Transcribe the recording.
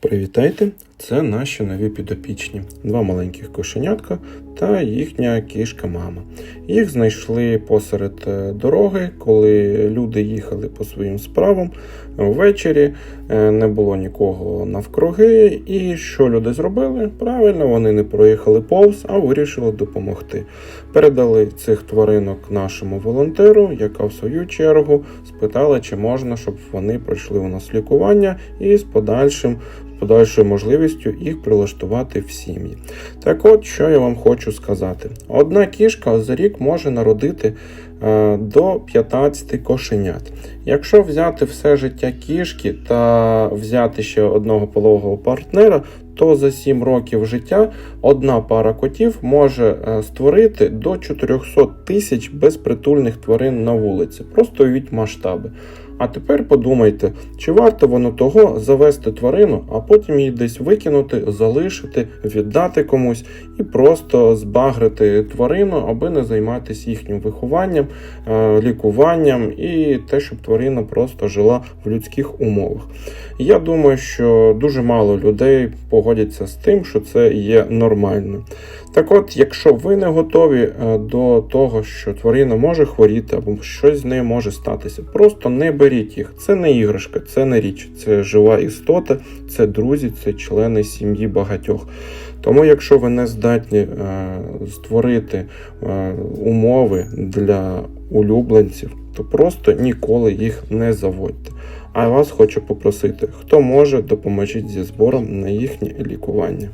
Привітайте! Це наші нові підопічні, два маленьких кошенятка та їхня кішка-мама. Їх знайшли посеред е, дороги, коли люди їхали по своїм справам ввечері, е, не було нікого навкруги. І що люди зробили? Правильно, вони не проїхали повз, а вирішили допомогти. Передали цих тваринок нашому волонтеру, яка в свою чергу спитала, чи можна, щоб вони пройшли у нас лікування і з подальшим подальшою можливістю їх прилаштувати в сім'ї. Так от, що я вам хочу сказати: одна кішка за рік може народити е, до 15 кошенят. Якщо взяти все життя кішки та взяти ще одного пологового партнера, то за 7 років життя одна пара котів може е, створити до 400 тисяч безпритульних тварин на вулиці. Просто уявіть масштаби. А тепер подумайте, чи варто воно того завести тварину, а потім її десь викинути, залишити, віддати комусь і просто збагрити тварину, аби не займатися їхнім вихованням, е, лікуванням і те, щоб тварина просто жила в людських умовах. Я думаю, що дуже мало людей погодяться з тим, що це є нормально. Так от, якщо ви не готові е, до того, що тварина може хворіти або щось з нею може статися, просто не беріть їх. Це не іграшка, це не річ, це жива істота, це друзі, це члени сім'ї багатьох. Тому, якщо ви не здатні е, створити е, умови для улюбленців, то просто ніколи їх не заводьте. А вас хочу попросити, хто може, допоможіть зі збором на їхнє лікування.